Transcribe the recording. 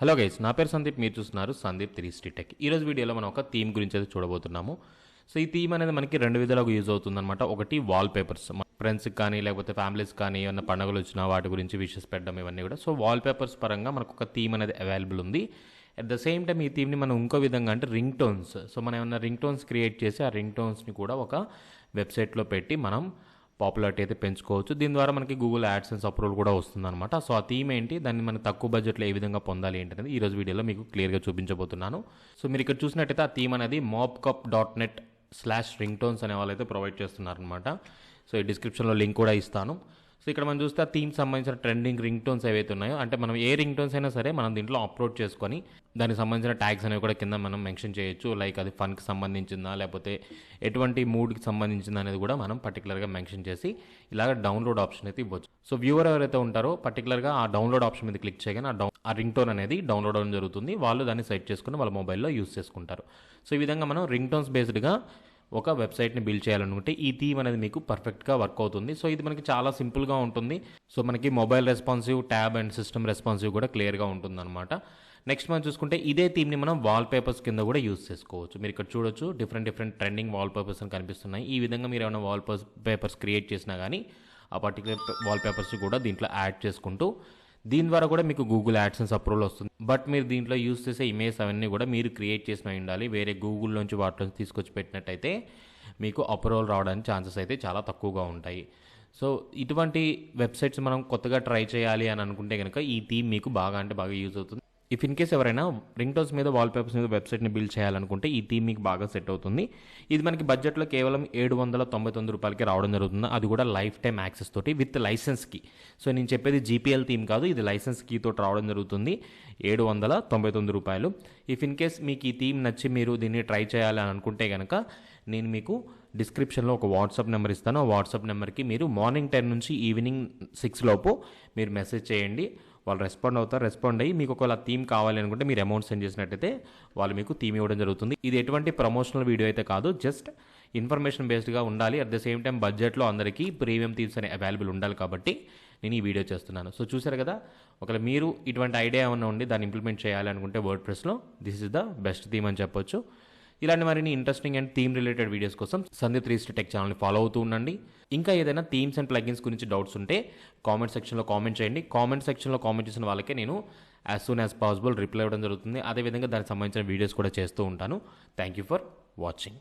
Hello guys నా పేరు సందీప్ మీరు చూస్తున్నారు సందీప్ త్రీ స్ట్రీ టెక్. ఈరోజు వీడియోలో మనం ఒక థీమ్ గురించి అయితే చూడబోతున్నాము. సో ఈ థీమ్ అనేది మనకి రెండు విధాలుగా యూజ్ అవుతుందన్నమాట. ఒకటి వాల్ పేపర్స్ ఫ్రెండ్స్కి కానీ లేకపోతే ఫ్యామిలీస్ కానీ ఏమైనా పండుగలు వచ్చినా వాటి గురించి విషెస్ పెట్టడం ఇవన్నీ కూడా. సో వాల్ పేపర్స్ పరంగా మనకు ఒక థీమ్ అనేది అవైలబుల్ ఉంది. అట్ ద సేమ్ టైం ఈ థీమ్ని మనం ఇంకో విధంగా అంటే రింగ్ టోన్స్ సో మనం ఏమైనా రింగ్ టోన్స్ క్రియేట్ చేసి ఆ రింగ్ టోన్స్ని కూడా ఒక వెబ్సైట్లో పెట్టి మనం పాపులారిటీ అయితే పెంచుకోవచ్చు. దీని ద్వారా మనకి గూగుల్ యాడ్సెన్స్ అప్రూవల్ కూడా వస్తుందన్నమాట. సో ఆ థీమ్ ఏంటి? దాన్ని మనం తక్కువ బడ్జెట్లో ఏ విధంగా పొందాలి ఏంటనేది ఈ రోజు వీడియోలో మీకు క్లియర్గా చూపించబోతున్నాను. సో మీరు ఇక్కడ చూసినట్టయితే ఆ థీమ్ అనేది mobcup dot net slash ringtones అనే వాళ్ళైతే ప్రొవైడ్ చేస్తున్నారనమాట సో ఈ డిస్క్రిప్షన్లో లింక్ కూడా ఇస్తాను. సో ఇక్కడ మనం చూస్తే ఆ థీమ్ సంబంధించిన ట్రెండింగ్ రింగ్ టోన్స్ ఏవైతే ఉన్నాయో అంటే మనం ఏ రింగ్ టోన్స్ అయినా సరే మనం దీంట్లో అప్లోడ్ చేసుకొని దానికి సంబంధించిన ట్యాగ్స్ అనేవి కూడా కింద మనం మెన్షన్ చేయొచ్చు. లైక్ అది ఫన్కి సంబంధించిందా లేకపోతే ఎటువంటి మూడ్కి సంబంధించిందా అనేది కూడా మనం పర్టికులర్గా మెన్షన్ చేసి ఇలాగ డౌన్లోడ్ ఆప్షన్ అయితే ఇవ్వచ్చు. సో వ్యూవర్ ఎవరైతే ఉంటారో పర్టికులర్గా ఆ డౌన్లోడ్ ఆప్షన్ మీద క్లిక్ చేయగానే ఆ డౌన్ ఆ రింగ్ టోన్ అనేది డౌన్లోడ్ అవ్వడం జరుగుతుంది. వాళ్ళు దాన్ని సెట్ చేసుకుని వాళ్ళ మొబైల్లో యూస్ చేసుకుంటారు. సో ఈ విధంగా మనం రింగ్ టోన్స్ బేస్డ్గా ఒక వెబ్సైట్ని బిల్డ్ చేయాలనుకుంటే ఈ థీమ్ అనేది మీకు పర్ఫెక్ట్గా వర్క్ అవుతుంది. సో ఇది మనకి చాలా సింపుల్గా ఉంటుంది. సో మనకి mobile responsive tab and system responsive కూడా క్లియర్గా ఉంటుందన్నమాట. నెక్స్ట్ మనం చూసుకుంటే ఇదే థీమ్ని మనం వాల్ పేపర్స్ కింద కూడా యూస్ చేసుకోవచ్చు. మీరు ఇక్కడ చూడొచ్చు different different trending wall papers అని కనిపిస్తున్నాయి. ఈ విధంగా మీరు ఏమైనా వాల్ పేపర్స్ క్రియేట్ చేసినా కానీ ఆ పర్టికులర్ వాల్ పేపర్స్ కూడా దీంట్లో యాడ్ చేసుకుంటూ దీని ద్వారా కూడా మీకు గూగుల్ యాడ్సెన్స్ అప్రూవల్ వస్తుంది. బట్ మీరు దీంట్లో యూస్ చేసే ఇమేజ్ అవన్నీ కూడా మీరు క్రియేట్ చేసిన ఉండాలి. వేరే గూగుల్ నుంచి వాటిలోంచి తీసుకొచ్చి పెట్టినట్టయితే మీకు అప్రూవల్ రావడానికి ఛాన్సెస్ అయితే చాలా తక్కువగా ఉంటాయి. సో ఇటువంటి వెబ్సైట్స్ మనం కొత్తగా ట్రై చేయాలి అని అనుకుంటే కనుక ఈ థీమ్ మీకు బాగా అంటే బాగా యూజ్ అవుతుంది. ఇఫ్ ఇన్ కేస్ ఎవరైనా రింగ్ టోన్స్ మీద వాల్ పేపర్స్ మీద వెబ్సైట్ని బిల్డ్ చేయాలనుకుంటే ఈ థీమ్ మీకు బాగా సెట్ అవుతుంది. ఇది మనకి బడ్జెట్లో కేవలం ఏడు వందల తొంభై తొమ్మిది రూపాయలకి రావడం జరుగుతుంది. అది కూడా లైఫ్ టైం యాక్సెస్ తోటి విత్ లైసెన్స్కి. సో నేను చెప్పేది జీపీఎల్ థీమ్ కాదు ఇది లైసెన్స్ కీ తోటి రావడం జరుగుతుంది. ఏడు వందల తొంభై తొమ్మిది రూపాయలు. ఇఫ్ ఇన్ కేస్ మీకు ఈ థీమ్ నచ్చి మీరు దీన్ని ట్రై చేయాలి అని అనుకుంటే కనుక నేను మీకు డిస్క్రిప్షన్లో ఒక వాట్సాప్ నెంబర్ ఇస్తాను. ఆ వాట్సాప్ నెంబర్కి మీరు మార్నింగ్ టెన్ నుంచి ఈవినింగ్ సిక్స్ లోపు మీరు మెసేజ్ చేయండి. వాళ్ళు రెస్పాండ్ అవుతారు. రెస్పాండ్ అయ్యి మీకు ఒకవేళ థీమ్ కావాలి అనుకుంటే మీరు అమౌంట్ సెండ్ చేసినట్టయితే వాళ్ళు మీకు థీమ్ ఇవ్వడం జరుగుతుంది. ఇది ఎటువంటి ప్రమోషనల్ వీడియో అయితే కాదు. జస్ట్ ఇన్ఫర్మేషన్ బేస్డ్గా ఉండాలి. అట్ ద సేమ్ టైం బడ్జెట్లో అందరికీ ప్రీమియం థీమ్స్ అనే అవైలబుల్ ఉండాలి కాబట్టి నేను ఈ వీడియో చేస్తున్నాను. సో చూసారు కదా ఒకవేళ మీరు ఇటువంటి ఐడియా ఏమైనా ఉండి దాన్ని ఇంప్లిమెంట్ చేయాలి అనుకుంటే వర్డ్ ప్రెస్లో this is the best theme అని చెప్పొచ్చు. ఇలాంటి మరిన్ని interesting and theme related videos కోసం సంధ్య త్రీ టెక్ ఛానల్ని ఫాలో అవుతూ ఉండండి. ఇంకా ఏదైనా థీమ్స్ అండ్ ప్లగిన్స్ గురించి డౌట్స్ ఉంటే కామెంట్ సెక్షన్లో కామెంట్ చేయండి. కామెంట్ సెక్షన్లో కామెంట్ చేసిన వాళ్ళకే నేను as soon as possible reply ఇవ్వడం జరుగుతుంది. అదేవిధంగా దానికి సంబంధించిన వీడియోస్ కూడా చేస్తూ ఉంటాను. Thank you for watching